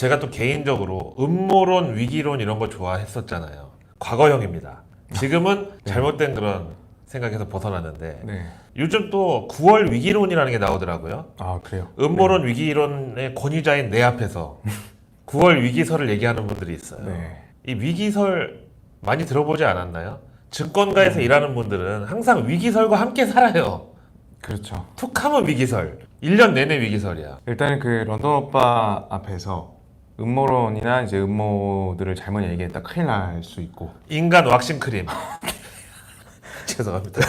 제가 또 개인적으로 음모론, 위기론 이런 거 좋아했었잖아요. 과거형입니다. 지금은 잘못된 그런 생각에서 벗어났는데 네. 요즘 또 9월 위기론이라는 게 나오더라고요. 아 그래요. 음모론 위기론의 권위자인 내 앞에서 9월 위기설을 얘기하는 분들이 있어요. 네. 이 위기설 많이 들어보지 않았나요? 증권가에서 일하는 분들은 항상 위기설과 함께 살아요. 그렇죠. 툭 하면 위기설. 1년 내내 위기설이야. 일단은 그 런던 오빠 앞에서 음모론이나 이제 음모들을 잘못 얘기했다 큰일 날 수 있고 인간 왁싱 크림. 죄송합니다.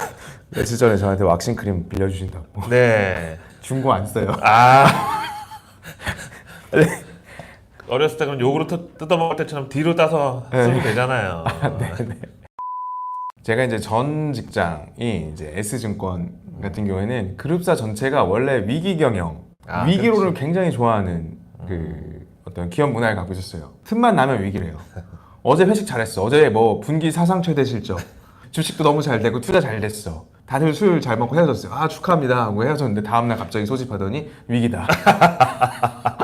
며칠 전에 저한테 왁싱 크림 빌려주신다고 네. 중고 안 써요. 아. 어렸을 때 그럼 요구르트 뜯어먹을 때처럼 뒤로 따서 쓰면 되잖아요. 제가 이제 전 직장이 이제 S증권 같은 경우에는 그룹사 전체가 원래 위기 경영, 아, 위기론을 굉장히 좋아하는 그 어떤 기업 문화를 갖고 있었어요. 틈만 나면 위기래요. 어제 회식 잘했어. 어제 뭐 분기 사상 최대 실적. 주식도 너무 잘 되고 투자 잘 됐어. 다들 술 잘 먹고 헤어졌어요. 아 축하합니다 하고 헤어졌는데 다음날 갑자기 소집하더니 위기다.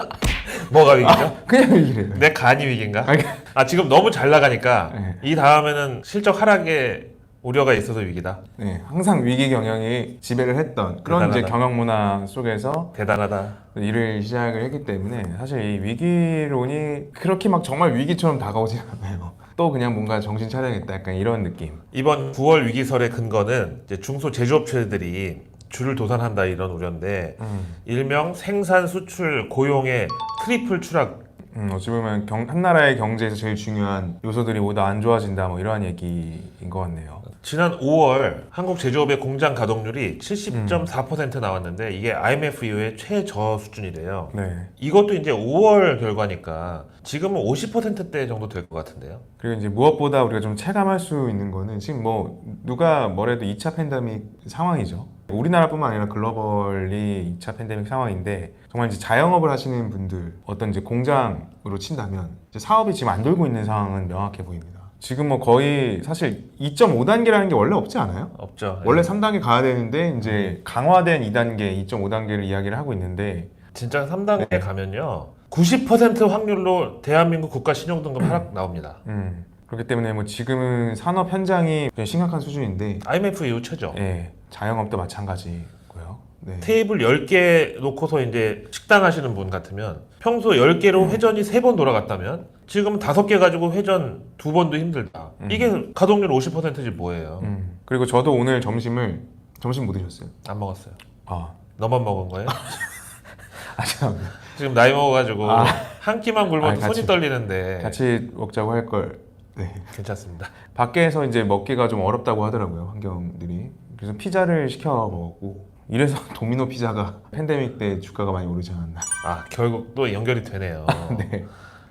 뭐가 위기죠? 그냥 위기래요. 내 간이 위기인가? 아니, 아 지금 너무 잘 나가니까 네. 이 다음에는 실적 하락에 우려가 있어서 위기다. 네, 항상 위기 경영이 지배를 했던 그런 이제 대단하다. 경영 문화 속에서 대단하다. 일을 시작을 했기 때문에 사실 이 위기론이 그렇게 막 정말 위기처럼 다가오지 않아요. 또 그냥 뭔가 정신 차려야겠다 약간 이런 느낌. 이번 9월 위기설의 근거는 이제 중소 제조업체들이 줄을 도산한다 이런 우려인데 일명 생산 수출 고용의 트리플 추락 음, 어찌 보면 경- 한 나라의 경제에서 제일 중요한 요소들이 모두 안 좋아진다 뭐 이러한 얘기인 것 같네요. 지난 5월 한국 제조업의 공장 가동률이 70.4% 나왔는데 이게 IMF 이후에 최저 수준이래요. 네. 이것도 이제 5월 결과니까 지금은 50%대 정도 될 것 같은데요. 그리고 이제 무엇보다 우리가 좀 체감할 수 있는 거는 지금 뭐 누가 뭐래도 2차 팬데믹 상황이죠. 우리나라뿐만 아니라 글로벌리 2차 팬데믹 상황인데 정말 이제 자영업을 하시는 분들 어떤 이제 공장으로 친다면 이제 사업이 지금 안 돌고 있는 상황은 명확해 보입니다. 지금 뭐 거의 사실 2.5단계라는 게 원래 없지 않아요? 없죠. 원래 3단계 가야 되는데 이제 강화된 2단계, 2.5단계를 이야기를 하고 있는데 진짜 3단계 네. 가면요. 90% 확률로 대한민국 국가 신용등급 하락 나옵니다. 음, 그렇기 때문에 뭐 지금은 산업 현장이 심각한 수준인데 IMF 이후 최저. 예, 자영업도 마찬가지고요. 네. 테이블 10개 놓고서 이제 식당 하시는 분 같으면 평소 10개로 회전이 3번 돌아갔다면 지금 5개 가지고 회전 두 번도 힘들다. 이게 가동률 50%지 뭐예요. 음, 그리고 저도 오늘 점심을 점심 못 드셨어요? 안 먹었어요. 아, 너만 먹은 거예요? 아 죄송합니다. 지금 나이 먹어가지고 아. 한 끼만 굶어도 아니, 같이- 손이 떨리는데 같이 먹자고 할 걸. 네. 괜찮습니다. 밖에서 이제 먹기가 좀 어렵다고 하더라고요 환경들이. 그래서 피자를 시켜 먹었고 이래서 도미노 피자가 팬데믹 때 주가가 많이 오르지 않았나. 아 결국 또 연결이 되네요. 네.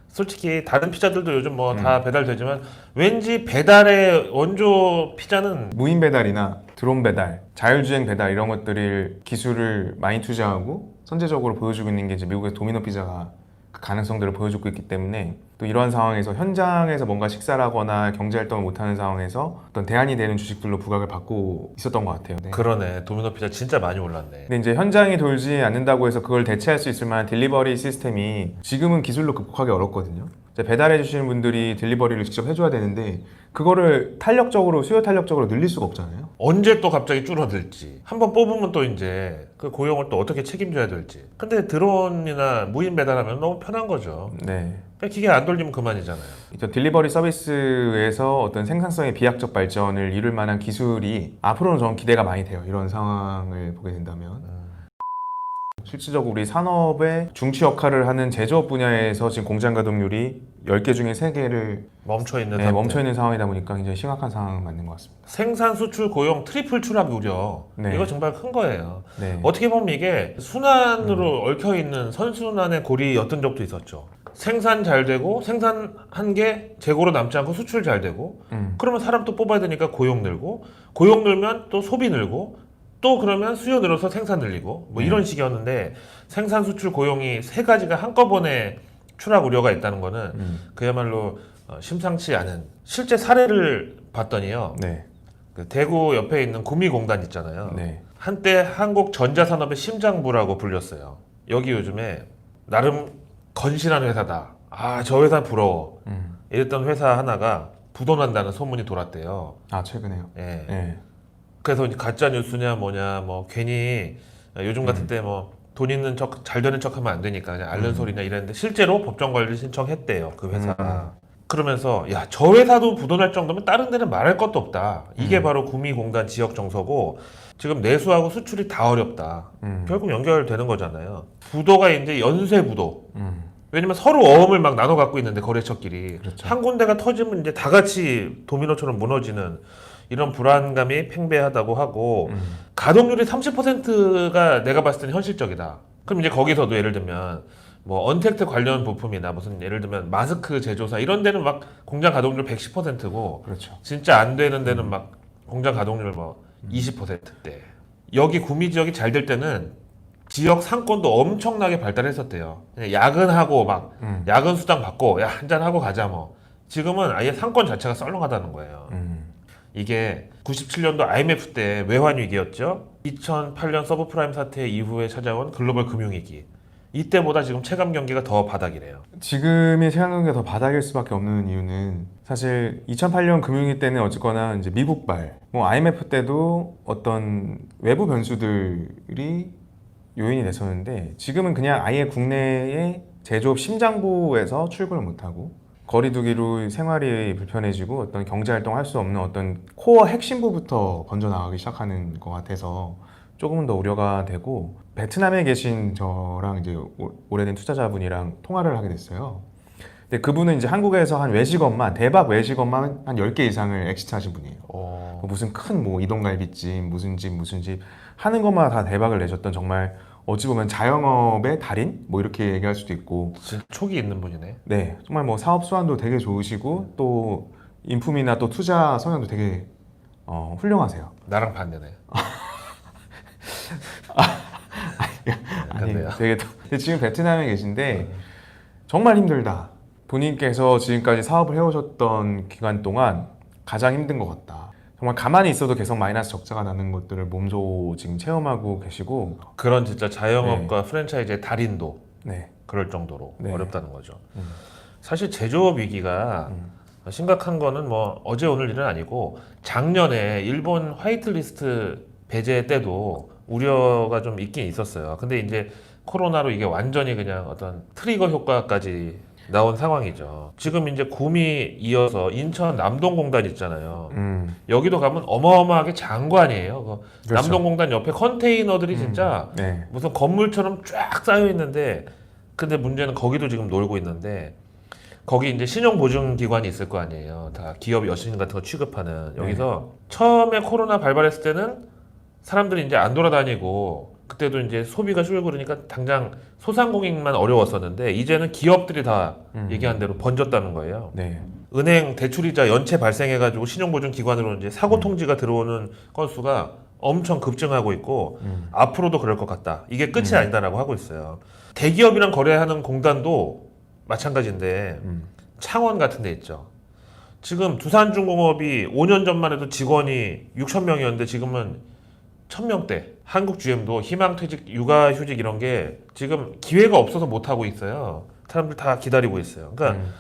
솔직히 다른 피자들도 요즘 뭐 다 배달되지만 왠지 배달의 원조 피자는 무인 배달이나 드론 배달, 자율주행 배달 이런 것들을 기술을 많이 투자하고 선제적으로 보여주고 있는 게 이제 미국의 도미노 피자가 그 가능성들을 보여주고 있기 때문에 또 이러한 상황에서 현장에서 뭔가 식사를 하거나 경제 활동을 못하는 상황에서 어떤 대안이 되는 주식들로 부각을 받고 있었던 것 같아요. 네. 그러네. 도미노 피자 진짜 많이 올랐네. 근데 이제 현장이 돌지 않는다고 해서 그걸 대체할 수 있을 만한 딜리버리 시스템이 지금은 기술로 극복하기 어렵거든요. 배달해 주시는 분들이 딜리버리를 직접 해줘야 되는데 그거를 탄력적으로 수요 탄력적으로 늘릴 수가 없잖아요. 언제 또 갑자기 줄어들지. 한번 뽑으면 또 이제 그 고용을 또 어떻게 책임져야 될지. 근데 드론이나 무인 배달하면 너무 편한 거죠. 네. 그러니까 기계 안 돌리면 그만이잖아요. 딜리버리 서비스에서 어떤 생산성의 비약적 발전을 이룰 만한 기술이 앞으로는 저는 기대가 많이 돼요. 이런 상황을 보게 된다면. 실질적으로 우리 산업의 중추 역할을 하는 제조업 분야에서 지금 공장 가동률이 10개 중에 3개를 멈춰 있는 네, 멈춰 있는 상황이다 보니까 굉장히 심각한 상황 맞는 것 같습니다. 생산 수출 고용 트리플 추락 우려. 네. 이거 정말 큰 거예요. 네. 어떻게 보면 이게 순환으로 얽혀 있는 선순환의 고리였던 적도 있었죠. 생산 잘 되고 생산한 게 재고로 남지 않고 수출 잘 되고 음. 그러면 사람 또 뽑아야 되니까 고용 늘고 고용 늘면 또 소비 늘고 또 그러면 수요 늘어서 생산 늘리고 뭐 네. 이런 식이었는데 생산 수출 고용이 세 가지가 한꺼번에 추락 우려가 있다는 거는 음. 그야말로 어, 심상치 않은 실제 사례를 봤더니요 네. 그 대구 옆에 있는 구미공단 있잖아요 네. 한때 한국 전자산업의 심장부라고 불렸어요. 여기 요즘에 나름 건실한 회사다. 아, 저 회사 부러워. 음. 이랬던 회사 하나가 부도난다는 소문이 돌았대요. 아 최근에요. 예. 네. 그래서 가짜 뉴스냐 뭐냐 뭐 괜히 요즘 같은 음. 때뭐 돈 있는 척 잘 되는 척 하면 안 되니까 그냥 앓는 음. 소리냐 이랬는데 실제로 법정 관리 신청했대요 그 회사가. 음. 그러면서 야 저 회사도 부도날 정도면 다른 데는 말할 것도 없다. 이게 음. 바로 구미공단 지역 정서고 지금 내수하고 수출이 다 어렵다. 음. 결국 연결되는 거잖아요. 부도가 이제 연쇄 부도. 음. 왜냐면 서로 어음을 막 나눠 갖고 있는데 거래처끼리 그렇죠. 한 군데가 터지면 이제 다 같이 도미노처럼 무너지는 이런 불안감이 팽배하다고 하고 음. 가동률이 30%가 내가 봤을 때는 현실적이다. 그럼 이제 거기서도 예를 들면 뭐 언택트 관련 부품이나 무슨 예를 들면 마스크 제조사 이런 데는 막 공장 가동률 110%고 그렇죠. 진짜 안 되는 데는 막 공장 가동률 뭐 20%대. 여기 구미 지역이 잘 될 때는 지역 상권도 엄청나게 발달했었대요. 야근하고 막 음. 야근 수당 받고 야 한잔 하고 가자 뭐. 지금은 아예 상권 자체가 썰렁하다는 거예요. 음. 이게 97년도 IMF 때 외환 위기였죠. 2008년 서브프라임 사태 이후에 찾아온 글로벌 금융위기. 이때보다 지금 체감 경기가 더 바닥이래요. 지금의 세상 경기가 더 바닥일 수밖에 없는 이유는 사실 2008년 금융위 때는 어쨌거나 이제 미국발, 뭐 IMF 때도 어떤 외부 변수들이 요인이 됐었는데 지금은 그냥 아예 국내의 제조업 심장부에서 출근을 못하고 거리두기로 생활이 불편해지고 어떤 경제 활동을 할수 없는 어떤 코어 핵심부부터 번져 나가기 시작하는 것 같아서 조금은 더 우려가 되고 베트남에 계신 저랑 이제 오- 오래된 투자자분이랑 통화를 하게 됐어요. 근데 그분은 이제 한국에서 한 외식업만 대박 외식업만 한 10개 이상을 엑시트하신 분이에요. 어, 뭐 무슨 큰 뭐 이동갈비집 무슨 집 무슨 집 하는 것마다 다 대박을 내셨던 정말 어찌 보면 자영업의 달인 뭐 이렇게 얘기할 수도 있고 진짜 촉이 있는 분이네. 네 정말 뭐 사업 수완도 되게 좋으시고 또 인품이나 또 투자 성향도 되게 어, 훌륭하세요. 나랑 반대네. 아니 그런데요. 되게 또- 근데 지금 베트남에 계신데 정말 힘들다. 본인께서 지금까지 사업을 해오셨던 기간 동안 가장 힘든 것 같다. 정말 가만히 있어도 계속 마이너스 적자가 나는 것들을 몸소 지금 체험하고 계시고 그런 진짜 자영업과 프랜차이즈의 달인도 네. 그럴 정도로 네. 어렵다는 거죠. 음. 사실 제조업 위기가 음. 심각한 거는 뭐 어제 오늘 일은 아니고 작년에 일본 화이트리스트 배제 때도 우려가 좀 있긴 있었어요. 근데 이제 코로나로 이게 완전히 그냥 어떤 트리거 효과까지 나온 상황이죠. 지금 이제 구미 이어서 인천 남동공단 있잖아요. 음. 여기도 가면 어마어마하게 장관이에요. 그 그렇죠. 남동공단 옆에 컨테이너들이 음. 진짜 네. 무슨 건물처럼 쫙 쌓여 있는데 근데 문제는 거기도 지금 놀고 있는데 거기 이제 신용 보증 기관이 있을 거 아니에요. 다 기업 여신 같은 거 취급하는 여기서 처음에 코로나 발발했을 때는 사람들이 이제 안 돌아다니고 그때도 이제 소비가 줄그러니까 당장 소상공인만 어려웠었는데 이제는 기업들이 다 음. 얘기한 대로 번졌다는 거예요. 네. 은행 대출이자 연체 발생해가지고 신용보증 기관으로 이제 사고 통지가 들어오는 건수가 엄청 급증하고 있고 음. 앞으로도 그럴 것 같다. 이게 끝이 음. 아니다라고 하고 있어요. 대기업이랑 거래하는 공단도 마찬가지인데 음. 창원 같은 데 있죠. 지금 두산중공업이 5년 전만 해도 직원이 6천 명이었는데 지금은 1000명대. 한국 GM도 희망 퇴직, 육아 휴직 이런 게 지금 기회가 없어서 못 하고 있어요. 사람들 다 기다리고 있어요. 그러니까 음.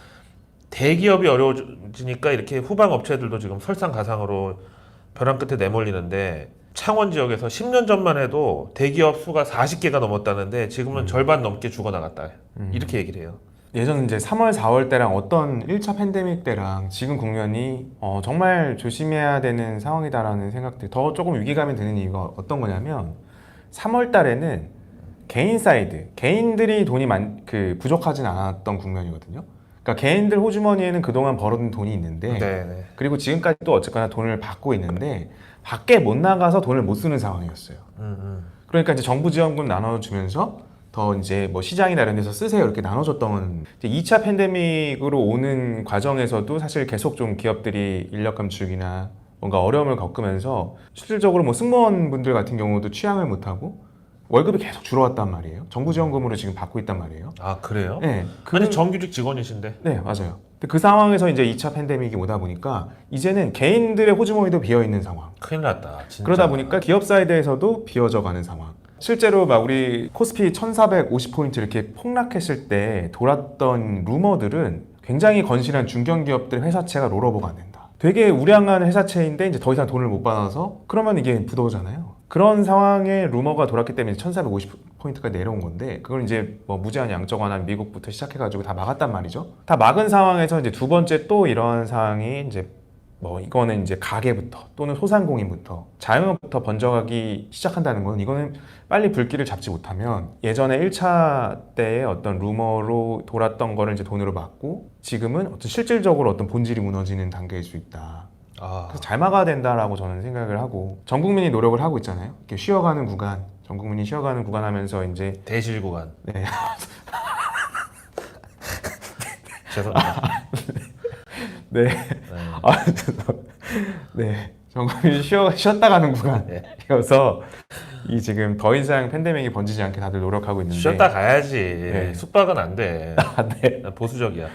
대기업이 어려워지니까 이렇게 후방 업체들도 지금 설상가상으로 벼랑 끝에 내몰리는데 창원 지역에서 10년 전만 해도 대기업 수가 40개가 넘었다는데 지금은 절반 넘게 죽어나갔다. 음. 이렇게 얘기를 해요. 예전 이제 3월, 4월 때랑 어떤 1차 팬데믹 때랑 지금 국면이 어, 정말 조심해야 되는 상황이다라는 생각들 더 조금 위기감이 드는 이유가 어떤 거냐면 3월 달에는 개인 사이드, 개인들이 돈이 많, 그 부족하진 않았던 국면이거든요. 그러니까 개인들 호주머니에는 그동안 벌어둔 돈이 있는데 네. 그리고 지금까지 또 어쨌거나 돈을 받고 있는데 밖에 못 나가서 돈을 못 쓰는 상황이었어요. 음, 음. 그러니까 이제 정부 지원금 나눠주면서 더 이제 뭐 시장이나 이런 데서 쓰세요 이렇게 나눠줬던 이제 2차 팬데믹으로 오는 과정에서도 사실 계속 좀 기업들이 인력 감축이나 뭔가 어려움을 겪으면서 실질적으로 뭐 승무원분들 같은 경우도 취향을 못하고 월급이 계속 줄어왔단 말이에요. 정부 지원금으로 지금 받고 있단 말이에요. 아 그래요? 네, 그, 아니 정규직 직원이신데. 네 맞아요. 근데 그 상황에서 이제 2차 팬데믹이 오다 보니까 이제는 개인들의 호주머니도 비어 있는 상황. 큰일 났다. 진짜. 그러다 보니까 기업 사이드에서도 비어져 가는 상황. 실제로 막 우리 코스피 1450포인트 이렇게 폭락했을 때 돌았던 루머들은 굉장히 건실한 중견기업들 회사채가 롤오버가 안 된다. 되게 우량한 회사채인데 이제 더 이상 돈을 못 받아서 그러면 이게 부도잖아요. 그런 상황에 루머가 돌았기 때문에 1450포인트가 내려온 건데 그걸 이제 뭐 무제한 양적 완화 미국부터 시작해가지고 다 막았단 말이죠. 다 막은 상황에서 이제 두 번째 또 이런 상황이 이제 뭐 이거는 이제 가게부터 또는 소상공인부터 자영업부터 번져가기 시작한다는 건 이거는 빨리 불길을 잡지 못하면 예전에 1차 때의 어떤 루머로 돌았던 거를 이제 돈으로 막고 지금은 어떤 실질적으로 어떤 본질이 무너지는 단계일 수 있다. 아, 그래서 잘 막아야 된다라고 저는 생각을 하고 전 국민이 노력을 하고 있잖아요. 이렇게 쉬어가는 구간, 전 국민이 쉬어가는 구간 하면서 이제 대실 구간. 네. 죄송합니다. 네, 네. 아, 네, 전 국민이 쉬어 쉬었다 가는 네. 구간이어서 이 지금 더 이상 팬데믹이 번지지 않게 다들 노력하고 있는데 쉬었다 가야지. 네. 숙박은 안 돼. 아, 네. 난 보수적이야.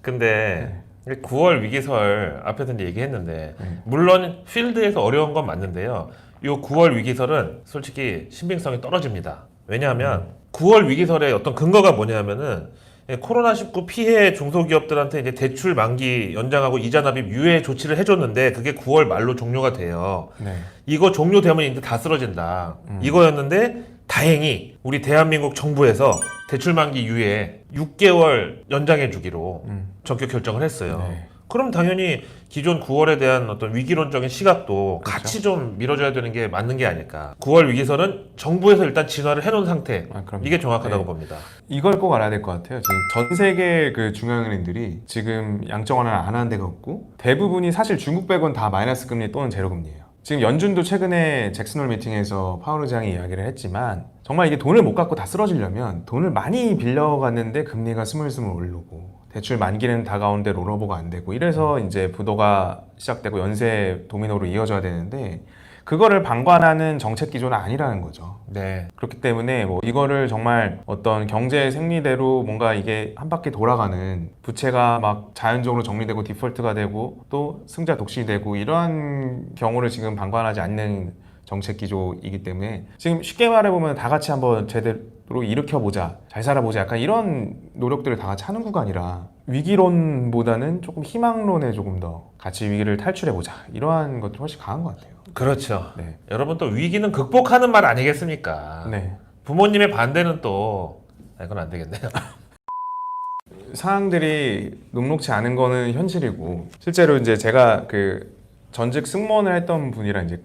근데 9월 위기설 앞에서 이제 얘기했는데 네. 물론 필드에서 어려운 건 맞는데요. 이 9월 위기설은 솔직히 신빙성이 떨어집니다. 왜냐하면 9월 위기설의 어떤 근거가 뭐냐면은 코로나19 피해 중소기업들한테 이제 대출 만기 연장하고 이자 납입 유예 조치를 해줬는데 그게 9월 말로 종료가 돼요. 네. 이거 종료되면 이제 다 쓰러진다. 이거였는데 다행히 우리 대한민국 정부에서 대출 만기 유예 6개월 연장해 주기로 음. 전격 결정을 했어요. 네. 그럼 당연히 기존 9월에 대한 어떤 위기론적인 시각도 그렇죠. 같이 좀 밀어줘야 되는 게 맞는 게 아닐까. 9월 위기설은 정부에서 일단 진화를 해놓은 상태. 아. 이게 정확하다고 네. 봅니다. 이걸 꼭 알아야 될 것 같아요. 지금 전 세계 그 중앙은행들이 지금 양적 완화를 안 하는 데가 없고 대부분이 사실 중국 빼곤 다 마이너스 금리 또는 제로 금리예요. 지금 연준도 최근에 잭슨홀 미팅에서 파월 의장이 이야기를 했지만 정말 이게 돈을 못 갖고 다 쓰러지려면 돈을 많이 빌려갔는데 금리가 스물스물 오르고 대출 만기는 다가오는데 롤오버가 안 되고 이래서 이제 부도가 시작되고 연쇄 도미노로 이어져야 되는데 그거를 방관하는 정책 기조는 아니라는 거죠. 네. 그렇기 때문에 뭐 이거를 정말 어떤 경제 생리대로 뭔가 이게 한 바퀴 돌아가는 부채가 막 자연적으로 정리되고 디폴트가 되고 또 승자 독식이 되고 이러한 경우를 지금 방관하지 않는 정책 기조이기 때문에 지금 쉽게 말해 보면 다 같이 한번 제대로 일으켜 보자 잘 살아보자 약간 이런 노력들을 다 같이 하는 구간이라 위기론보다는 조금 희망론에 조금 더 같이 위기를 탈출해 보자 이러한 것들이 훨씬 강한 것 같아요. 그렇죠. 네. 여러분 또 위기는 극복하는 말 아니겠습니까? 네. 부모님의 반대는 또 아, 이건 안 되겠네요. 상황들이 녹록치 않은 거는 현실이고 실제로 이제 제가 그 전직 승무원을 했던 분이랑 이제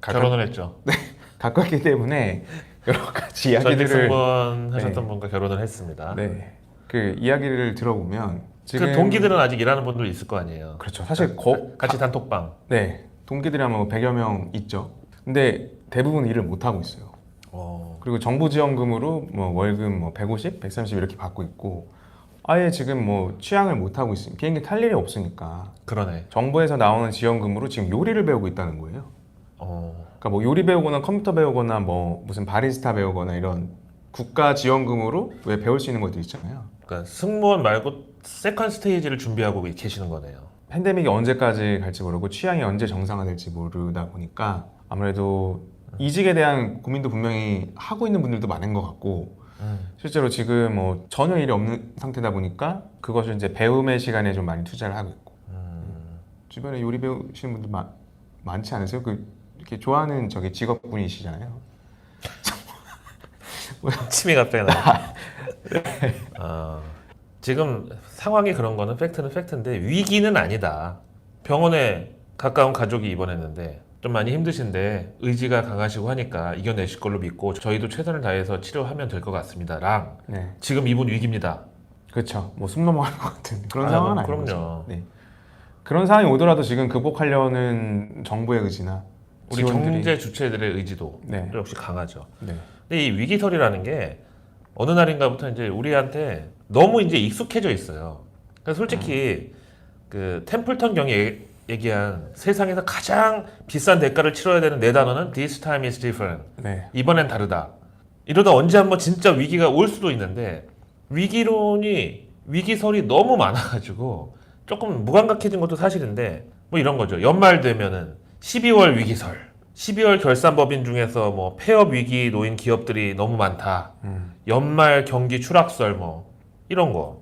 가깝, 결혼을 했죠. 가깝기 때문에 여러 가지 이야기들을 승무원 하셨던 네. 분과 결혼을 했습니다. 네. 그 이야기를 들어보면 지금 그 동기들은 아직 일하는 분들 있을 거 아니에요. 그렇죠. 사실 거, 같이 단톡방. 네 동기들이 아마 100여 명 있죠. 근데 대부분 일을 못 하고 있어요. 어, 그리고 정부 지원금으로 뭐 월급 뭐 150, 130 이렇게 받고 있고 아예 지금 뭐 취향을 못 하고 있으니 비행기 탈 일이 없으니까 그러네. 정부에서 나오는 지원금으로 지금 요리를 배우고 있다는 거예요. 어, 그러니까 뭐 요리 배우거나 컴퓨터 배우거나 뭐 무슨 바리스타 배우거나 이런 국가 지원금으로 왜 배울 수 있는 것들 있잖아요. 그러니까 승무원 말고 세컨 스테이지를 준비하고 계시는 거네요. 팬데믹이 언제까지 갈지 모르고 취향이 언제 정상화될지 모르다 보니까 아무래도 이직에 대한 고민도 분명히 하고 있는 분들도 많은 것 같고 음. 실제로 지금 뭐 전혀 일이 없는 상태다 보니까 그것을 이제 배움의 시간에 좀 많이 투자를 하고 있고 음. 주변에 요리 배우시는 분들 마- 많지 않으세요? 그 이렇게 좋아하는 저기 직업분이시잖아요. 침이 갑자기 나. 어, 지금 상황이 그런 거는 팩트는 팩트인데 위기는 아니다. 병원에 가까운 가족이 입원했는데 좀 많이 힘드신데 의지가 강하시고 하니까 이겨내실 걸로 믿고 저희도 최선을 다해서 치료하면 될 것 같습니다랑 네, 지금 이분 위기입니다. 그렇죠. 뭐 숨 넘어갈 것 같은 그런 아, 상황은 뭐, 아니죠. 그럼요. 네. 그런 상황이 오더라도 지금 극복하려는 정부의 의지나 우리 지원들이 경제 주체들의 의지도 네. 역시 강하죠. 네. 근데 이 위기설이라는 게 어느 날인가부터 이제 우리한테 너무 이제 익숙해져 있어요. 그러니까 솔직히 그 템플턴 경이 얘- 얘기한 세상에서 가장 비싼 대가를 치러야 되는 네 단어는 this time is different. 네. 이번엔 다르다. 이러다 언제 한번 진짜 위기가 올 수도 있는데 위기론이 위기설이 너무 많아가지고 조금 무감각해진 것도 사실인데 뭐 이런 거죠. 연말 되면은 12월 위기설, 12월 결산 법인 중에서 뭐 폐업 위기 놓인 기업들이 너무 많다. 음. 연말 경기 추락설 뭐 이런 거.